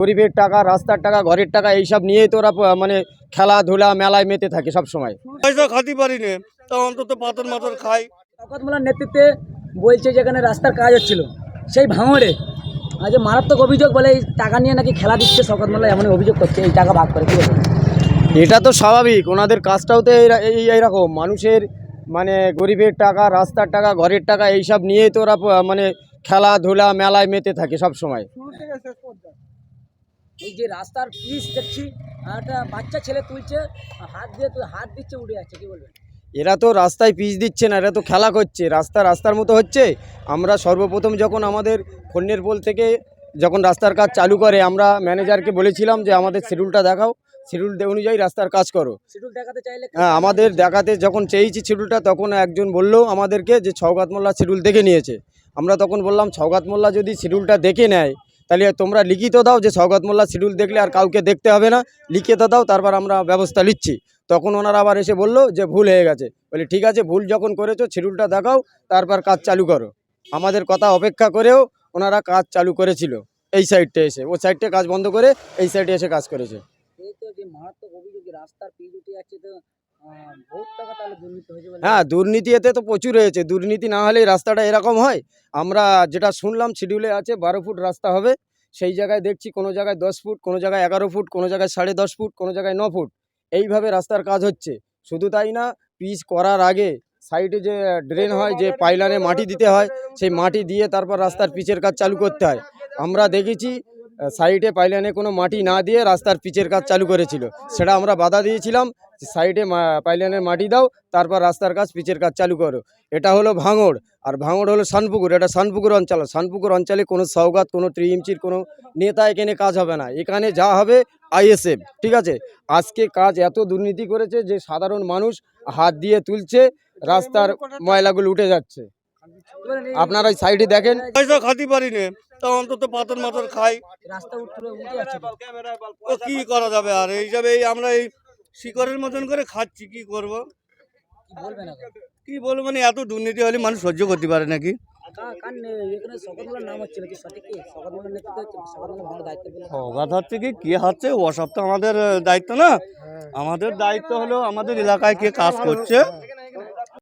গরিবের টাকা রাস্তার টাকা ঘরের টাকা এইসব নিয়েই তো ওরা মানে খেলাধুলা মেলায় মেতে থাকে সব সময় পয়সা খাতে পারি না তা অন্তত পাথর মাথর খাই। মোল্লার নেতৃত্বে বলছে যেখানে রাস্তার কাজ হচ্ছিল সেই ভাঙড়ে আজ মারাত্মক অভিযোগ বলে এই টাকা নিয়ে নাকি খেলা দিচ্ছে শওকত মোল্লা এমন অভিযোগ করছে এই টাকা ভাগ করে কি এটা তো স্বাভাবিক ওনাদের কাজটাও তো এই- এই এইরকম মানুষের মানে গরিবের টাকা রাস্তার টাকা ঘরের টাকা এইসব নিয়েই তো ওরা মানে খেলাধুলা মেলায় মেতে থাকে সব সময় এই যে রাস্তার পিস দেখছি একটা বাচ্চা ছেলে তুলছে হাত দিয়ে হাত দিচ্ছে উঠে যাচ্ছে কি বলবেন? এরা তো রাস্তায় পিচ দিচ্ছে না এরা তো খেলা করছে রাস্তা রাস্তার মতো হচ্ছে। আমরা সর্বপ্রথম যখন আমাদের ফন্যের পোল থেকে যখন রাস্তার কাজ চালু করে আমরা ম্যানেজারকে বলেছিলাম যে আমাদের শিডিউলটা দেখাও শিডিউল অনুযায়ী রাস্তার কাজ করো। শিডিউল দেখাতে চাইলে হ্যাঁ আমাদের দেখাতে যখন চেয়েছি শিডিউলটা তখন একজন বলল আমাদেরকে যে ছৌগাত মোল্লা শিডিউল দেখে নিয়েছে। আমরা তখন বললাম ছৌগাত মোল্লা যদি শিডিউলটা দেখে নেয় তাহলে তোমরা লিখিত দাও যে ছৌগাত মোল্লা শিডিউল দেখলে আর কাউকে দেখতে হবে না। লিখিত দাও, তারপর আমরা ব্যবস্থা নিচ্ছি। তখন ওনারা আবার এসে বলল যে ভুল হয়ে গেছে। বলে, ঠিক আছে, ভুল যখন করেছ শিডিউলটা দেখাও, তারপর কাজ চালু করো। আমাদের কথা অপেক্ষা করেও ওনারা কাজ চালু করেছিল। এই সাইডটা এসে। ও সাইডটা কাজ বন্ধ করে এই সাইডে এসে কাজ করেছে। হ্যাঁ দুর্নীতি এতে তো প্রচুর হয়েছে। দুর্নীতি না হলে রাস্তাটা এরকম হয়। আমরা যেটা শুনলাম শিডিউলে আছে, বারো ফুট রাস্তা হবে। সেই জায়গায় দেখছি কোনো জায়গায় দশ ফুট, কোনো জায়গায় এগারো ফুট, কোনো জায়গায় সাড়ে দশ ফুট, কোনো জায়গায় ন ফুট। এইভাবে রাস্তার কাজ হচ্ছে। শুধু তাই না, পিচ করার আগে সাইডে যে ড্রেন হয়, যে পাইলানে মাটি দিতে হয়, সেই মাটি দিয়ে তারপর রাস্তার পিচের কাজ চালু করতে হয়। আমরা দেখেছি সাইডে পাইলানে কোনো মাটি না দিয়ে রাস্তার পিচের কাজ চালু করেছিল। সেটা আমরা বাধা দিয়েছিলাম। সাইডে মা- পাইলানের মাটি দাও তারপর রাস্তার কাজ পিচের কাজ চালু করো। এটা হলো ভাঙড়। আর ভাঙড় হলো শানপুকুর এটা শানপুকুর অঞ্চল। শানপুকুর অঞ্চলে কোনো সৌগাত কোনো ত্রিইমচির কোনো নেতা এখানে কাজ হবে না। এখানে যা হবে আইএসএফ। ঠিক আছে? আজকে কাজ এত দুর্নীতি করেছে যে সাধারণ মানুষ হাত দিয়ে তুলছে রাস্তার ময়লাগুলো উঠে যাচ্ছে। আপনারা ওই সাইডে দেখেন। পয়সা খাতে পারি না তা অন্তত পাথর মাথর খাই। রাস্তা উঠে উঠে তো। ও কি করা যাবে? আর এই যাবে এই আমরা এই শিকড়ের মতন করে খাচ্ছি কি করব? কি বলব মানে এত দুর্নীতি হলে মানুষ সহ্য করতে পারে নাকি? হচ্ছে কি? হচ্ছে কি? কে হচ্ছে ওসব তো আমাদের দায়িত্ব না। আমাদের দায়িত্ব হলো আমাদের এলাকায় কে কাজ করছে।